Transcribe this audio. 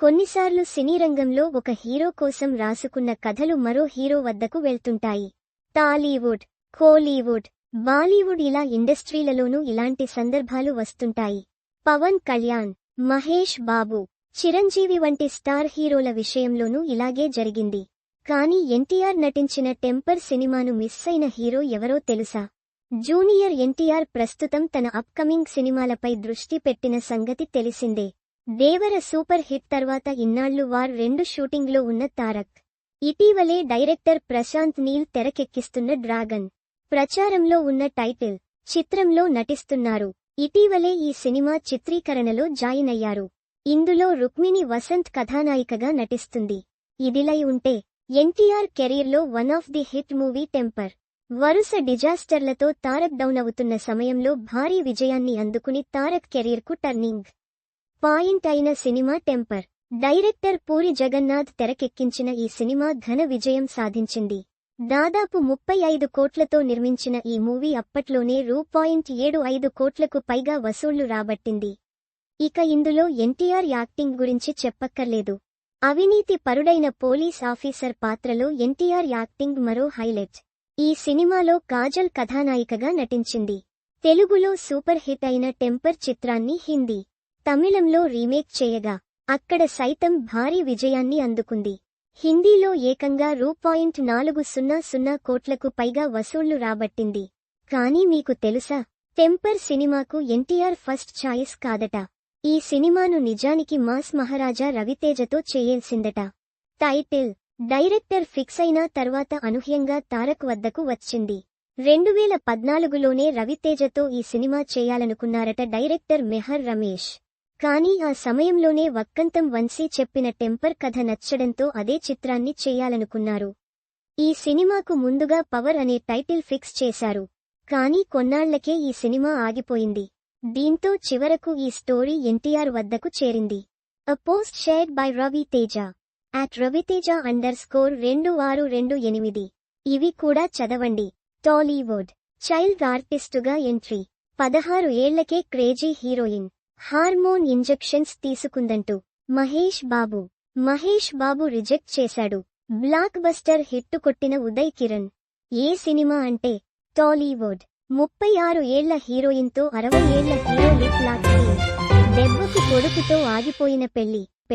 కొన్నిసార్లు సినీ రంగంలో ఒక హీరో కోసం రాసుకున్న కథలు మరో హీరో వద్దకు వెళ్తుంటాయి. టాలీవుడ్ కోలీవుడ్ బాలీవుడ్ ఇలా ఇండస్ట్రీలలోనూ ఇలాంటి సందర్భాలు వస్తుంటాయి. పవన్ కళ్యాణ్ మహేష్ బాబు చిరంజీవి వంటి స్టార్ హీరోల విషయంలోనూ ఇలాగే జరిగింది. కానీ ఎన్టీఆర్ నటించిన టెంపర్ సినిమాను మిస్ అయిన హీరో ఎవరో తెలుసా? జూనియర్ ఎన్టీఆర్ ప్రస్తుతం తన అప్కమింగ్ సినిమాలపై దృష్టి పెట్టిన సంగతి తెలిసిందే. దేవర సూపర్ హిట్ తర్వాత ఇన్నాళ్ళు వార్ రెండు షూటింగ్లో ఉన్న తారక్. ఇటీవలే డైరెక్టర్ ప్రశాంత్ నీల్ తెరకెక్కిస్తున్న డ్రాగన్. ప్రచారంలో ఉన్న టైటిల్ చిత్రంలో నటిస్తున్నారు. ఇటీవలే ఈ సినిమా చిత్రీకరణలో జాయిన్ అయ్యారు. ఇందులో రుక్మిణి వసంత్ కథానాయికగా నటిస్తుంది. ఇదిలై ఉంటే ఎన్టీఆర్ కెరీర్లో one of the hit movie Temper. వరుస డిజాస్టర్లతో తారక్ డౌన్ అవుతున్న సమయంలో భారీ విజయాన్ని అందుకుని తారక్ కెరీర్కు టర్నింగ్. పాయింట్ అయిన సినిమా టెంపర్. డైరెక్టర్ పూరి జగన్నాథ్ తెరకెక్కించిన ఈ సినిమా ఘన విజయం సాధించింది. దాదాపు ముప్పై ఐదు కోట్లతో నిర్మించిన ఈ మూవీ అప్పట్లోనే రూ. పాయింట్ ఏడు ఐదు కోట్లకు పైగా వసూళ్ళు రాబట్టింది. ఇక ఇందులో ఎన్టీఆర్ యాక్టింగ్ గురించి చెప్పక్కర్లేదు. అవినీతి పరుడైన పోలీస్ ఆఫీసర్ పాత్రలో ఎన్టీఆర్ యాక్టింగ్ మరో హైలైట్. ఈ సినిమాలో కాజల్ కథానాయికగా నటించింది. తెలుగులో సూపర్ హిట్ అయిన టెంపర్ చిత్రాన్ని హిందీ తమిళంలో రీమేక్ చేయగా అక్కడ సైతం భారీ విజయాన్ని అందుకుంది. హిందీలో ఏకంగా రూ. పాయింట్ నాలుగు సున్నా సున్నా కోట్లకు పైగా వసూళ్ళు రాబట్టింది. కానీ మీకు తెలుసా టెంపర్ సినిమాకు ఎన్టీఆర్ ఫస్ట్ ఛాయిస్ కాదట. ఈ సినిమాను నిజానికి మాస్ మహారాజా రవితేజతో చేయాల్సిందట. టైటిల్ డైరెక్టర్ ఫిక్స్ అయిన తర్వాత అనూహ్యంగా తారక్ వద్దకు వచ్చింది. రెండువేల పద్నాలుగులోనే రవితేజతో ఈ సినిమా చేయాలనుకున్నారట డైరెక్టర్ మెహర్ రమేష్. కానీ ఆ సమయంలోనే వక్కంతం వంశీ చెప్పిన టెంపర్ కథ నచ్చడంతో అదే చిత్రాన్ని చేయాలనుకున్నారు. ఈ సినిమాకు ముందుగా పవర్ అనే టైటిల్ ఫిక్స్ చేశారు. కానీ కొన్నాళ్ళకే ఈ సినిమా ఆగిపోయింది. దీంతో చివరకు ఈ స్టోరీ ఎన్టీఆర్ వద్దకు చేరింది. A post shared by Ravi Teja at Raviteja underscore రెండు ఆరు రెండు ఎనిమిది. ఇవి కూడా చదవండి. టాలీవుడ్. చైల్డ్ ఆర్టిస్టుగా ఎంట్రీ. పదహారు ఏళ్ళకే క్రేజీ హీరోయిన్. హార్మోన్ ఇంజెక్షన్స్ తీసుకుందంటూ మహేష్ బాబు. మహేష్ బాబు రిజెక్ట్ చేశాడు. బ్లాక్ బస్టర్ హిట్టు కొట్టిన ఉదయ్ కిరణ్. ఏ సినిమా అంటే టాలీవుడ్. ముప్పై ఆరు ఏళ్ళ హీరోయిన్తో అరవై ఏళ్ళ హీరో లిప్ లాక్ దెబ్బకు కొడుకుతో ఆగిపోయిన పెళ్ళి.